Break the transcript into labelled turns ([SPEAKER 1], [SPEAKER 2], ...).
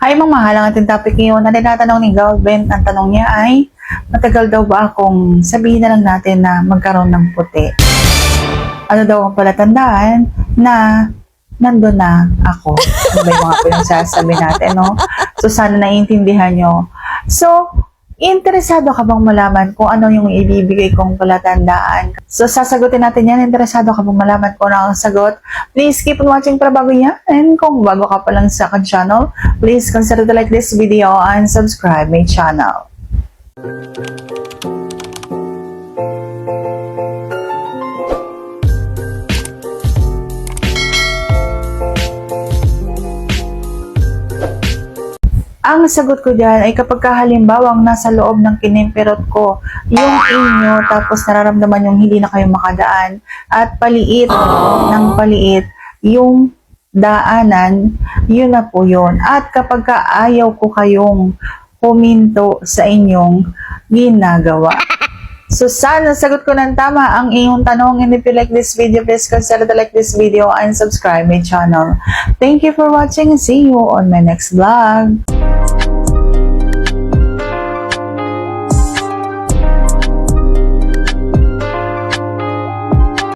[SPEAKER 1] Hi mga mahal, ang ating topic ngayon na tinatanong ni Galvin, ang tanong niya ay, matagal daw ba akong sabihin na lang natin na magkaroon ng puti? Ano daw ang palatandaan na nandun na ako? Ano ba yung mga pinagsasabi natin, no? So, sana naiintindihan nyo. So, interesado ka bang malaman kung ano yung ibibigay kong palatandaan? So, sasagutin natin yan. Interesado ka bang malaman kung ano ang sagot? Please keep on watching para bago yan. And kung bago ka pa lang sa akin channel, please consider to like this video and subscribe my channel. Ang sagot ko dyan ay kapag halimbawang nasa loob ng kinimperot ko, yung inyo tapos nararamdaman yung hindi na kayo makadaan at paliit ng paliit yung daanan, yun na po yun. At kapag ka ayaw ko kayong huminto sa inyong ginagawa. So sana sagot ko ng tama ang iyong tanong and if you like this video, please consider to like this video and subscribe my channel. Thank you for watching see you on my next vlog.